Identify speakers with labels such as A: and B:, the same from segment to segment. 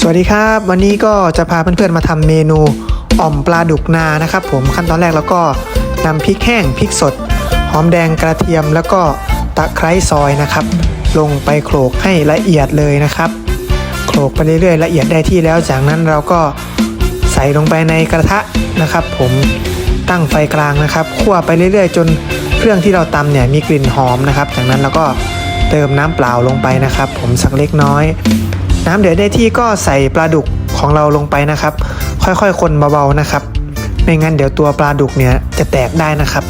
A: สวัสดีครับ วันนี้ก็จะพาเพื่อนๆมาทำเมนูอ่อมปลาดุกนานะครับผมขั้นตอนแรกแล้วก็นำพริกแห้งพริกสด หอมแดงกระเทียมแล้วก็ตะไคร้ซอยนะครับ ลงไปโขลกให้ละเอียดเลยนะครับโขลกไปเรื่อยๆละเอียดได้ที่แล้ว จากนั้นเราก็ใส่ลงไปในกระทะนะครับ ผมตั้งไฟกลางนะครับคั่วไปเรื่อยๆ จนเครื่องที่เราตำเนี่ยมีกลิ่นหอมนะครับ จากนั้นเราก็เติมน้ำเปล่าลงไปนะครับ ผมสักเล็กน้อย น้ำเดือดได้ที่ก็ใส่ปลาดุกของเราลงไปนะครับ ค่อยๆ คนเบาๆนะครับ ไม่งั้นเดี๋ยวตัวปลาดุกเนี่ยจะแตกได้นะครับ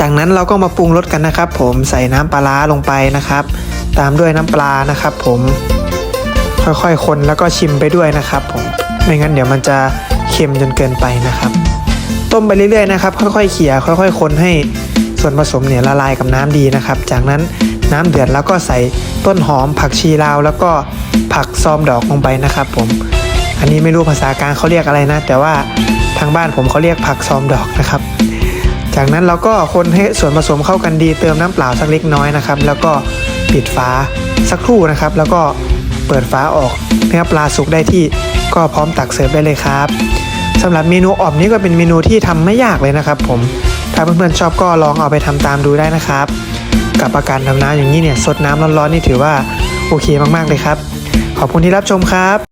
A: จากนั้นเราก็มาปรุงรสกันนะครับ ผมใส่น้ำปลาร้าลงไปนะครับ ตามด้วยน้ำปลานะครับ ผมค่อยๆ คนแล้วก็ชิมไปด้วยนะครับผมไม่งั้นเดี๋ยวมันจะเค็มจนเกินไปนะครับ ต้มไปเรื่อยๆนะครับ ค่อยๆเขี่ยค่อย ๆ คนให้ส่วนผสมเนี่ยละลายกับน้ำดีนะครับ จากนั้น น้ำเดือดแล้วก็ใส่ต้นหอม ผักชีลาว แล้วก็ผักซอมดอกลงไปนะครับ ผม อันนี้ไม่รู้ภาษากลางเขาเรียกอะไรนะ แต่ว่าทางบ้านผมเขาเรียกผักซอมดอกนะครับ จากนั้นเราก็คนให้ส่วนผสมเข้ากันดีเติมน้ำเปล่าสักเล็กน้อยนะครับ แล้วก็ปิดฝาสักครู่นะครับ แล้วก็เปิดฝาออกเนื้อปลาสุกได้ที่ก็พร้อมตักเสิร์ฟได้เลยครับสำหรับเมนูอ่อมนี้ก็เป็นเมนูที่ทำไม่ยากเลยนะครับ ผม ถ้าเพื่อนๆชอบก็ลองเอาไปทำตามดูได้นะครับ กับอาการดำน้ำอย่างนี้เนี่ยสดน้ำร้อนๆนี่ถือว่าโอเคมากๆเลยครับ ขอบคุณที่รับชมครับ